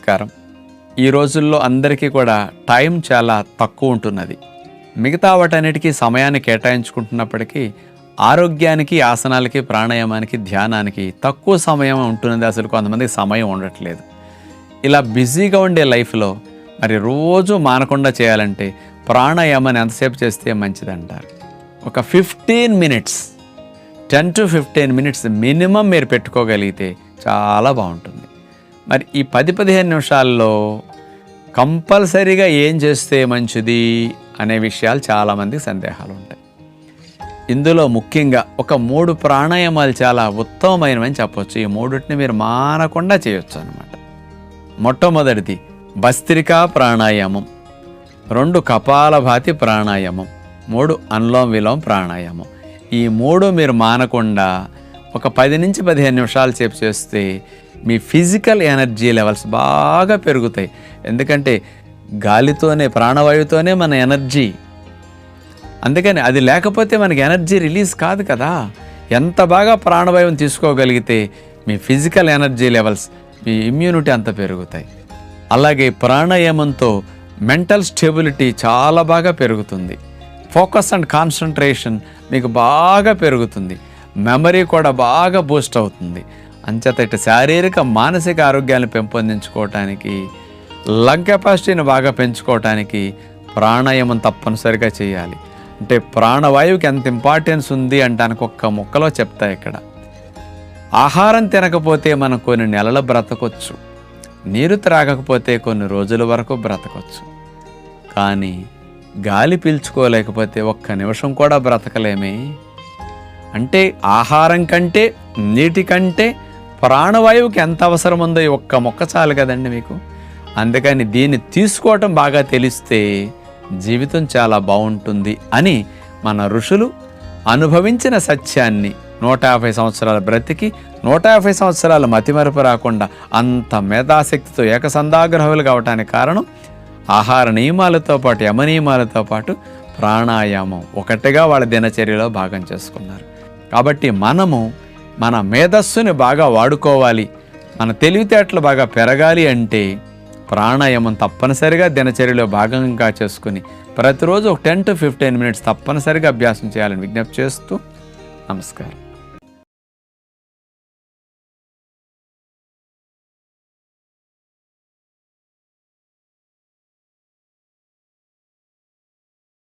నమస్కారం. ఈ రోజుల్లో అందరికీ కూడా టైం చాలా తక్కువ ఉంటున్నది. మిగతా వాటన్నిటికీ సమయాన్ని కేటాయించుకుంటున్నప్పటికీ ఆరోగ్యానికి ఆసనాలకి ప్రాణాయామానికి ధ్యానానికి తక్కువ సమయం ఉంటున్నది. అసలు కొంతమందికి సమయం ఉండట్లేదు. ఇలా బిజీగా ఉండే లైఫ్లో మరి రోజు మానకుండా చేయాలంటే ప్రాణాయామాన్ని ఎంతసేపు చేస్తే మంచిదంటారు? ఒక fifteen minutes ten to fifteen minutes minimum మీరు పెట్టుకోగలిగితే చాలా బాగుంటుంది. మరి ఈ పది పదిహేను నిమిషాల్లో కంపల్సరీగా ఏం చేస్తే మంచిది అనే విషయాలు చాలామందికి సందేహాలు ఉంటాయి. ఇందులో ముఖ్యంగా ఒక మూడు ప్రాణాయామాలు చాలా ఉత్తమమైనవని చెప్పొచ్చు. ఈ మూడుటిని మీరు మానకుండా చేయొచ్చు అనమాట మొట్టమొదటిది భస్త్రికా ప్రాణాయామం రెండు కపాలభాతి ప్రాణాయామం మూడు అనులోమ విలోమ ప్రాణాయామం. ఈ మూడు మీరు మానకుండా ఒక పది నుంచి పదిహేను నిమిషాలు సేపు చేస్తే మీ ఫిజికల్ ఎనర్జీ లెవెల్స్ బాగా పెరుగుతాయి. ఎందుకంటే గాలితోనే ప్రాణవాయువుతోనే మన ఎనర్జీ. అందుకని అది లేకపోతే మనకి ఎనర్జీ రిలీజ్ కాదు కదా. ఎంత బాగా ప్రాణవాయువుని తీసుకోగలిగితే మీ ఫిజికల్ ఎనర్జీ లెవెల్స్ మీ ఇమ్యూనిటీ అంత పెరుగుతాయి. అలాగే ప్రాణాయామంతో మెంటల్ స్టెబిలిటీ చాలా బాగా పెరుగుతుంది. ఫోకస్ అండ్ కాన్సన్ట్రేషన్ మీకు బాగా పెరుగుతుంది. మెమరీ కూడా బాగా బూస్ట్ అవుతుంది. అంచేత ఇటు శారీరక మానసిక ఆరోగ్యాన్ని పెంపొందించుకోవటానికి లంగ్ కెపాసిటీని బాగా పెంచుకోవటానికి ప్రాణాయామం తప్పనిసరిగా చేయాలి. అంటే ప్రాణవాయువుకి ఎంత ఇంపార్టెన్స్ ఉంది అంటానికి ఒక్క ముక్కలో చెప్తా ఇక్కడ. ఆహారం తినకపోతే మనం కొన్ని నెలలు బ్రతకొచ్చు. నీరు త్రాగకపోతే కొన్ని రోజుల వరకు బ్రతకొచ్చు. కానీ గాలి పీల్చుకోలేకపోతే ఒక్క నిమిషం కూడా బ్రతకలేమే? అంటే ఆహారం కంటే నీటి కంటే ప్రాణవాయువుకి ఎంత అవసరం ఉందో ఈ ఒక్క మొక్క చాలు కదండి మీకు. అందుకని దీన్ని తీసుకోవటం బాగా తెలిస్తే జీవితం చాలా బాగుంటుంది అని మన ఋషులు అనుభవించిన సత్యాన్ని నూట యాభై సంవత్సరాల బ్రతికి నూట యాభై సంవత్సరాలు మతిమరుపు రాకుండా అంత మేధాశక్తితో ఏకసందాగ్రహులు కావటానికి కారణం ఆహార నియమాలతో పాటు యమ నియమాలతో పాటు ప్రాణాయామం. ఒకటిగా వాళ్ళ దినచర్యలో భాగం చేసుకున్నారు. కాబట్టి మనము మన మేధస్సుని బాగా వాడుకోవాలి మన తెలివితేటలు బాగా పెరగాలి అంటే ప్రాణాయామం తప్పనిసరిగా దినచర్యలో భాగంగా చేసుకుని ప్రతిరోజు ఒక టెన్ టు ఫిఫ్టీన్ మినిట్స్ తప్పనిసరిగా అభ్యాసం చేయాలని విజ్ఞప్తి చేస్తూ నమస్కారం.